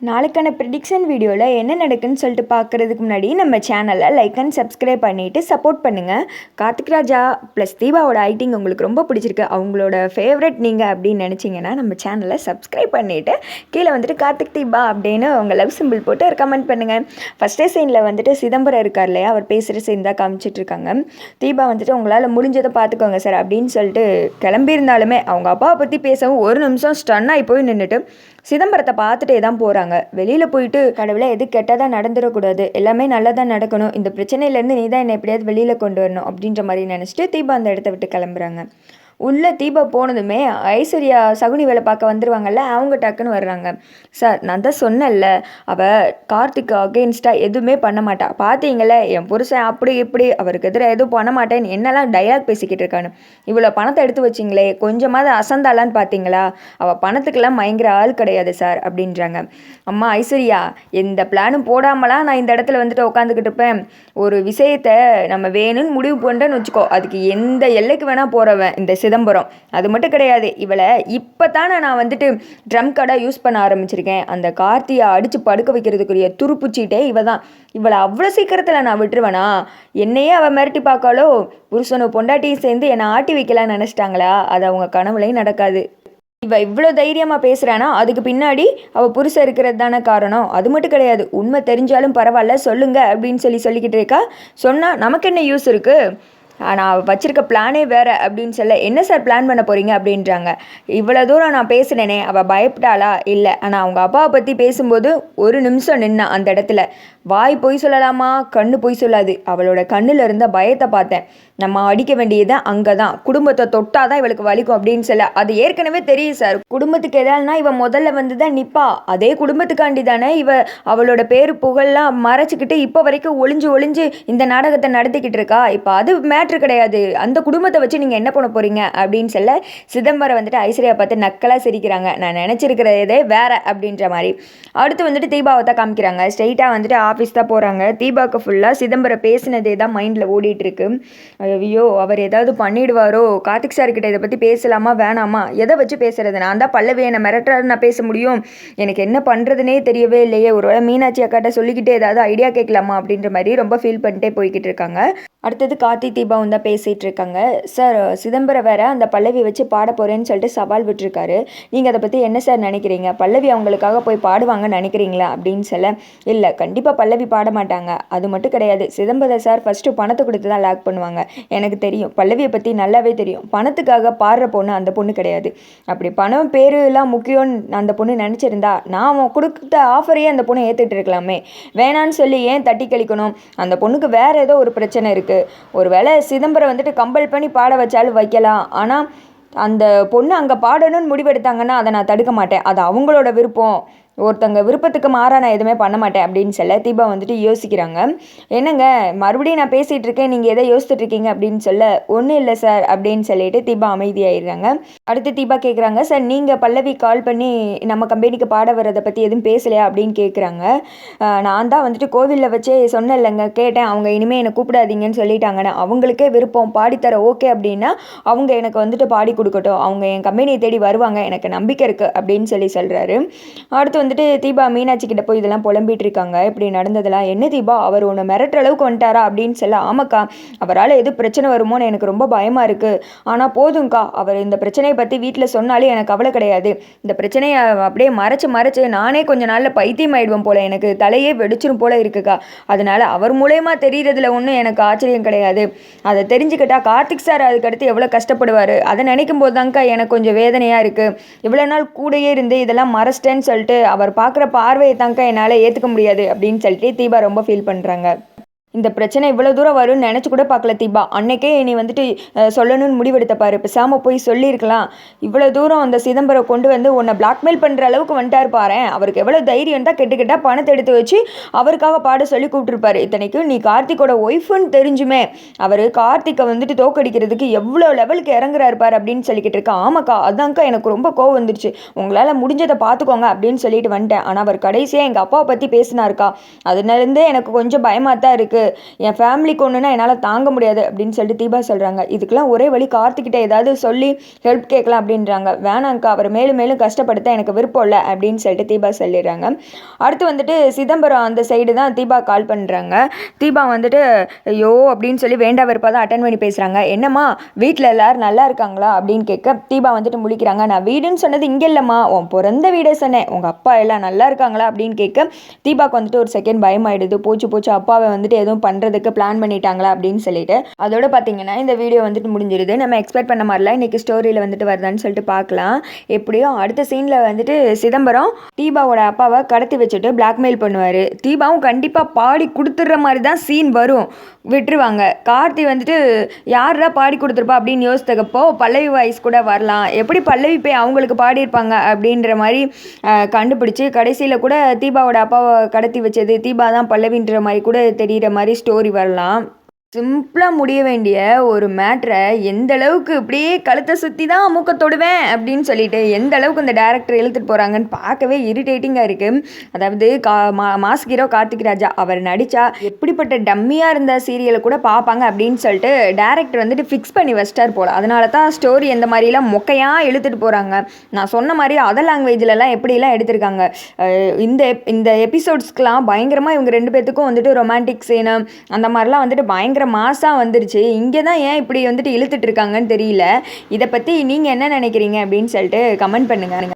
நாளைக்கான ப்ரிடிக்ஷன் வீடியோவில் என்ன நடக்குன்னு சொல்லிட்டு பார்க்குறதுக்கு முன்னாடி நம்ம சேனலை லைக் அண்ட் சப்ஸ்கிரைப் பண்ணிவிட்டு சப்போர்ட் பண்ணுங்கள் கார்த்திக் ராஜா ப்ளஸ் தீபாவோட ஐட்டிங் உங்களுக்கு ரொம்ப பிடிச்சிருக்கு. அவங்களோட ஃபேவரட் நீங்கள் அப்படின்னு நினச்சிங்கன்னா நம்ம சேனலை சப்ஸ்கிரைப் பண்ணிவிட்டு கீழே வந்துட்டு கார்த்திக் தீபா அப்படின்னு உங்கள் லவ் சிம்பிள் போட்டு ஒரு கமெண்ட் பண்ணுங்கள் ஃபஸ்ட்டே சீனில் வந்துட்டு சிதம்பரம் இருக்கார் இல்லையா? அவர் பேசுகிற சீன் தான் காமிச்சிட்ருக்காங்க தீபா வந்துட்டு உங்களால் முடிஞ்சதை பார்த்துக்கோங்க சார் அப்படின்னு சொல்லிட்டு கிளம்பியிருந்தாலுமே அவங்க அப்பாவை பற்றி பேசவும் ஒரு நிமிஷம் ஸ்டன் ஆகி போய் நின்றுட்டு சிதம்பரத்தை பார்த்துட்டே தான் போகிறாங்க வெளியில் போயிட்டு கடவுளை எது கெட்டதாக நடந்துடக்கூடாது எல்லாமே நல்லதாக நடக்கணும். இந்த பிரச்சனையிலேருந்து நீ தான் என்னை எப்படியாவது வெளியில் கொண்டு வரணும். அப்படின்ற மாதிரி நினச்சிட்டு தீபா அந்த இடத்த விட்டு கிளம்புறாங்க. உள்ளே தீபா போனதுமே ஐஸ்வர்யா சகுனி வேலை பார்க்க வந்துடுவாங்கல்ல அவங்க டக்குன்னு வர்றாங்க. சார் நான் தான் சொன்னேன்ல அவள் கார்த்திக் அகெயின்ஸ்டாக எதுவுமே பண்ண மாட்டா. பார்த்தீங்களே என் புருஷன் அப்படி இப்படி அவருக்கு எதிராக எதுவும் பண்ண மாட்டேன்னு என்னெல்லாம் டைலாக் பேசிக்கிட்டு இருக்கான்னு இவ்வளோ பணத்தை எடுத்து வச்சிங்களே கொஞ்சமாவது அசந்தாளான்னு பார்த்தீங்களா அவள் பணத்துக்கெல்லாம் பயங்கர ஆள் கிடையாது சார் அப்படின்றாங்க. அம்மா ஐஸ்வர்யா எந்த பிளானும் போடாமலாம் நான் இந்த இடத்துல வந்துட்டு உட்காந்துக்கிட்டு இருப்பேன். ஒரு விஷயத்த நம்ம வேணும்னு முடிவு பண்ணுறேன்னு வச்சுக்கோ அதுக்கு எந்த எல்லைக்கு வேணால் போகிறவன் இந்த சிதம்பரம். அது மட்டும் கிடையாது இவளை இப்போ தானே நான் வந்துட்டு ட்ரம் கடை யூஸ் பண்ண ஆரம்பிச்சிருக்கேன். அந்த கார்த்தியை அடித்து படுக்க வைக்கிறதுக்குரிய துருப்புச்சீட்டே இவ தான் இவளை அவ்வளோ சீக்கிரத்தில் நான் விட்டுருவேனா? என்னையே அவள் மிரட்டி பார்க்காலோ புருஷனும் பொண்டாட்டியும் சேர்ந்து என்னை ஆட்டி வைக்கலாம்னு நினச்சிட்டாங்களா? அது அவங்க கனவுலையும் நடக்காது. இவள் இவ்வளோ தைரியமாக பேசுகிறானா அதுக்கு பின்னாடி அவள் புருஷன் இருக்கிறது தானே காரணம்? அது மட்டும் கிடையாது உண்மை தெரிஞ்சாலும் பரவாயில்ல சொல்லுங்க அப்படின்னு சொல்லி சொல்லிக்கிட்டு இருக்கா. சொன்னால் நமக்கு என்ன யூஸ் இருக்குது நான் வச்சுருக்க பிளானே வேறு அப்படின்னு சொல்ல என்ன சார் பிளான் பண்ண போகிறீங்க அப்படின்றாங்க. இவ்வளோ தூரம் நான் பேசினேனே அவள் பயப்பட்டாளா? இல்லை. ஆனால் அவங்க அப்பாவை பற்றி பேசும்போது ஒரு நிமிஷம் நின்னா அந்த இடத்துல. வாய் பொய் சொல்லலாமா? கண்ணு பொய் சொல்லாது. அவளோட கண்ணில் இருந்த பயத்தை பார்த்தேன். நம்ம அடிக்க வேண்டியது அங்கே தான் குடும்பத்தை தொட்டால் தான் இவளுக்கு வலிக்கும் அப்படின்னு சொல்ல அது ஏற்கனவே தெரியும் சார். குடும்பத்துக்கு எதால்னா இவன் முதல்ல வந்து தான் நிற்பா அதே குடும்பத்துக்காண்டி தானே இவ அவளோட பேர் புகழ்லாம் மறைச்சிக்கிட்டு இப்போ வரைக்கும் ஒளிஞ்சு ஒளிஞ்சு இந்த நாடகத்தை நடத்திக்கிட்டு இருக்கா. இப்போ அது மேட்ரு கிடையாது. அந்த குடும்பத்தை வச்சு நீங்கள் என்ன பண்ண போகிறீங்க அப்படின்னு சொல்ல சிதம்பரம் வந்துட்டு ஐஸ்வர்யா பார்த்து நக்கலாக சிரிக்கிறாங்க. நான் நினச்சிருக்கிறதே வேற அப்படின்ற மாதிரி. அடுத்து வந்துட்டு தீபாவத்தை காமிக்கிறாங்க. ஸ்ட்ரெயிட்டாக வந்துட்டு ஆஃபீஸ் தான் போகிறாங்க தீபாவுக்கு ஃபுல்லாக சிதம்பரம் பேசினதே தான் மைண்டில் ஓடிட்டுருக்கு. ஐயோ அவர் ஏதாவது பண்ணிடுவாரோ? கார்த்திக் சார்கிட்ட இதை பற்றி பேசலாமா வேணாமா? எதை வச்சு பேசுறது? நான் தான் பல்லவி என்னை மிரட்டுறாரு நான் பேச முடியும். எனக்கு என்ன பண்ணுறதுனே தெரியவே இல்லையே. ஒருவேளை மீனாட்சி அக்காட்ட சொல்லிக்கிட்டே ஏதாவது ஐடியா கேட்கலாமா அப்படின்ற மாதிரி ரொம்ப ஃபீல் பண்ணிட்டே போய்கிட்டு இருக்காங்க. அடுத்தது கார்த்தி தீபாவும் தான் பேசிகிட்டு இருக்காங்க. சார் சிதம்பரம் வேற அந்த பல்லவி வச்சு பாட போகிறேன்னு சொல்லிட்டு சவால் விட்டுருக்காரு. நீங்கள் அதை பற்றி என்ன சார் நினைக்கிறீங்க? பல்லவி அவங்களுக்காக போய் பாடுவாங்கன்னு நினைக்கிறீங்களா அப்படின்னு சொல்ல இல்லை கண்டிப்பாக பல்லவி பாட மாட்டாங்க. அது மட்டும் கிடையாது. சிதம்பரம் சார் ஃபஸ்ட்டு பணத்தை கொடுத்து தான் லாக் பண்ணுவாங்க. எனக்கு தெரியும். பல்லவியை பற்றி நல்லாவே தெரியும். பணத்துக்காக பாடுற பொண்ணு அந்த பொண்ணு கிடையாது. அப்படி பணம் பேருலாம் முக்கியம்னு அந்த பொண்ணு நினச்சிருந்தா நான் அவன் கொடுத்த ஆஃபரையே அந்த பொண்ணு ஏற்றுட்டு இருக்கலாமே. வேணான்னு சொல்லி ஏன் தட்டி கழிக்கணும்? அந்த பொண்ணுக்கு வேறு ஏதோ ஒரு பிரச்சனை இருக்குது ஒரு வேளை சிதம்பரம் வந்துட்டு கம்பல் பண்ணி பாட வச்சாலும் வைக்கலாம். ஆனால் அந்த பொண்ணு அங்கே பாடணும்னு முடிவெடுத்தாங்கன்னா அதை நான் தடுக்க மாட்டேன். அது அவங்களோட விருப்பம். ஒருத்தங்க விருப்பத்துக்கு மாறாக நான் எதுவுமே பண்ண மாட்டேன் அப்படின்னு சொல்ல தீபா வந்துட்டு யோசிக்கிறாங்க. என்னங்க மறுபடியும் நான் பேசிகிட்டு இருக்கேன் நீங்கள் எதை யோசிச்சுட்டு இருக்கீங்க அப்படின்னு சொல்ல ஒன்றும் இல்லை சார் அப்படின்னு சொல்லிட்டு தீபா அமைதியாகிடுறாங்க அடுத்து தீபா கேட்குறாங்க சார் நீங்கள் பல்லவி கால் பண்ணி நம்ம கம்பெனிக்கு பாட வரதை பற்றி எதுவும் பேசலையா? அப்படின்னு கேட்குறாங்க நான் தான் வந்துட்டு கோவிலில் வச்சே சொன்னேன் இல்லைங்க கேட்டேன். அவங்க இனிமேல் என்னை கூப்பிடாதீங்கன்னு சொல்லிட்டாங்கன்னு அவங்களுக்கே விருப்பம் பாடித்தர ஓகே அப்படின்னா அவங்க எனக்கு வந்துட்டு பாடி கொடுக்கட்டும். அவங்க என் கம்பெனியை தேடி வருவாங்க எனக்கு நம்பிக்கை இருக்குது அப்படின்னு சொல்லி சொல்கிறாரு அடுத்து வந்துட்டு தீபா மீனாட்சி கிட்ட போய் இதெல்லாம் புலம்பிட்டு இருக்காங்க. இப்படி நடந்ததெல்லாம் என்ன தீபா அவர் உன்னை மிரட்டுற அளவுக்கு வந்துட்டாரா? அப்படின்னு சொல்ல ஆமாக்கா அவரால் எது பிரச்சனை வருமோன்னு எனக்கு ரொம்ப பயமாக இருக்குது ஆனால் போதும்க்கா அவர் இந்த பிரச்சனையை பற்றி வீட்டில் சொன்னாலே எனக்கு கவலை கிடையாது. இந்த பிரச்சனையை அப்படியே மறைச்சு மறைச்சு நானே கொஞ்ச நாளில் பைத்தியம் ஆயிடுவேன் போல. எனக்கு தலையே வெடிச்சிரும் போல இருக்குக்கா. அதனால் அவர் மூலயமா தெரிகிறதுல ஒன்றும் எனக்கு ஆச்சரியம் கிடையாது. அதை தெரிஞ்சுக்கிட்டா கார்த்திக் சார் அதுக்கடுத்து எவ்வளோ கஷ்டப்படுவார்? அதை நினைக்கும் போது தாங்க்கா எனக்கு கொஞ்சம் வேதனையாக இருக்குது இவ்வளோ நாள் கூடயே இருந்து இதெல்லாம் மறைச்சிட்டேன்னு சொல்லிட்டு அவர் பார்க்குற பார்வையை தாங்க என்னால் ஏற்றுக்க முடியாது அப்படின்னு சொல்லிட்டு தீபா ரொம்ப ஃபீல் பண்ணுறாங்க இந்த பிரச்சனை இவ்வளோ தூரம் வரும்னு நினச்சி கூட பார்க்கல தீபா. அன்னைக்கே நீ வந்துட்டு சொல்லணும்னு முடிவெடுத்த பாரு. பேசாமல் போய் சொல்லியிருக்கலாம். இவ்வளோ தூரம் அந்த சிதம்பரம் கொண்டு வந்து உன்னை பிளாக்மெயில் பண்ணுற அளவுக்கு வந்துட்டார் பாரு அவருக்கு எவ்வளோ தைரியம் தான் கெட்டு கெட்டால் பணத்தை எடுத்து வச்சு அவருக்காக பாட சொல்லி கூப்பிட்டுருப்பாரு. இத்தனைக்கும் நீ கார்த்திக்கோட ஒய்ஃபுன்னு தெரிஞ்சுமே. அவர் கார்த்திக்கை வந்துட்டு தோக்கடிக்கிறதுக்கு எவ்வளோ லெவலுக்கு இறங்குறாரு பாரு அப்படின்னு சொல்லிக்கிட்டு இருக்கா. ஆமாக்கா அதான்க்கா எனக்கு ரொம்ப கோவம் வந்துருச்சு. உங்களால் முடிஞ்சதை பார்த்துக்கோங்க அப்படின்னு சொல்லிட்டு வந்துட்டேன். ஆனால் அவர் கடைசியாக எங்கள் அப்பாவை பற்றி பேசினாருக்கா. அதனாலேருந்தே எனக்கு கொஞ்சம் பயமாக தான் இருக்குது என் ஃபேமிலிக்கு ஒன்றுனா என்னால் தாங்க முடியாது அப்படின்னு சொல்லிட்டு தீபா சொல்கிறாங்க இதுக்கெல்லாம் ஒரே வழி கார்த்திக்கிட்ட ஏதாவது சொல்லி ஹெல்ப் கேட்கலாம் அப்படின்றாங்க. வேணாங்க்கா அவர் மேலும் மேலும் கஷ்டப்படுத்த எனக்கு விருப்பம் இல்லை அப்படின்னு சொல்லிட்டு தீபா சொல்லிடுறாங்க. அடுத்து வந்துட்டு சிதம்பரம் அந்த சைடு தான் தீபா கால் பண்ணுறாங்க தீபா வந்துட்டு ஐயோ அப்படின்னு சொல்லி வேண்டா வெறுப்பாக தான் அட்டன் பண்ணி பேசுகிறாங்க என்னம்மா வீட்டில் எல்லோரும் நல்லா இருக்காங்களா? அப்படின்னு கேட்க தீபா வந்துட்டு முழிக்கிறாங்க. நான் வீடுன்னு சொன்னது இங்கே இல்லைம்மா உன் பிறந்த வீடே சொன்னேன். உங்கள் அப்பா எல்லாம் நல்லா இருக்காங்களா? அப்படின்னு கேட்க தீபாக்கு வந்துட்டு ஒரு செகண்ட் பயமாயிடுது. போச்சு போச்சு அப்பாவை வந்துட்டு எதுவும் பண்ணுறதுக்கு பிளான் பண்ணிட்டாங்களா அப்படின்னு சொல்லிட்டு அதோட பார்த்தீங்கன்னா இந்த வீடியோ வந்துட்டு முடிஞ்சிருது. நம்ம எக்ஸ்பெக்ட் பண்ண மாதிரிலாம் இன்றைக்கி ஸ்டோரியில் வந்துட்டு வருதான்னு சொல்லிட்டு பார்க்கலாம் எப்படியோ அடுத்த சீனில் வந்துட்டு சிதம்பரம் தீபாவோட அப்பாவை கடத்தி வச்சுட்டு பிளாக்மெயில் பண்ணுவார். தீபாவும் கண்டிப்பாக பாடி கொடுத்துட்ற மாதிரி தான் சீன் வரும். விட்டுருவாங்க. கார்த்தி வந்துட்டு யாரா பாடி கொடுத்துருப்பா? அப்படின்னு யோசித்தக்கப்போ பல்லவி வாய்ஸ் கூட வரலாம். எப்படி பல்லவி போய் அவங்களுக்கு பாடியிருப்பாங்க அப்படின்ற மாதிரி கண்டுபிடிச்சி கடைசியில் கூட தீபாவோட அப்பாவை கடத்தி வச்சது தீபா தான் பல்லவின்ற மாதிரி கூட தெரிகிற மாதிரி ஸ்டோரி வரலாம். சிம்பிளாக முடிய வேண்டிய ஒரு மேட்ரை எந்த அளவுக்கு இப்படியே கழுத்தை சுற்றி தான் மூக்க தொடுவேன் அப்படின்னு சொல்லிட்டு எந்த அளவுக்கு இந்த டேரக்டர் இழுத்துட்டு போகிறாங்கன்னு பார்க்கவே இரிட்டேட்டிங்காக இருக்குது அதாவது கா மா மாஸ் ஹீரோ கார்த்திக் ராஜா அவர் நடித்தா எப்படிப்பட்ட டம்மியாக இருந்த சீரியலை கூட பார்ப்பாங்க அப்படின்னு சொல்லிட்டு டேரக்டர் வந்துட்டு ஃபிக்ஸ் பண்ணி வச்சிட்டார் போல். அதனால தான் ஸ்டோரி எந்த மாதிரிலாம் மொக்கையாக இழுத்துட்டு போகிறாங்க நான் சொன்ன மாதிரி அதர் லாங்குவேஜ்லலாம் எப்படிலாம் எடுத்திருக்காங்க. இந்த இந்த எபிசோட்ஸ்க்கெலாம் பயங்கரமாக இவங்க ரெண்டு பேர்த்துக்கும் வந்துட்டு ரொமான்டிக் சீனு அந்த மாதிரிலாம் வந்துட்டு பயங்கர பயங்கர மாசாக வந்துருச்சு. இங்கே தான் ஏன் இப்படி வந்துட்டு இழுத்துட்டு இருக்காங்கன்னு தெரியல. இதை பற்றி நீங்கள் என்ன நினைக்கிறீங்க அப்படின்னு சொல்லிட்டு கமெண்ட் பண்ணுங்கள்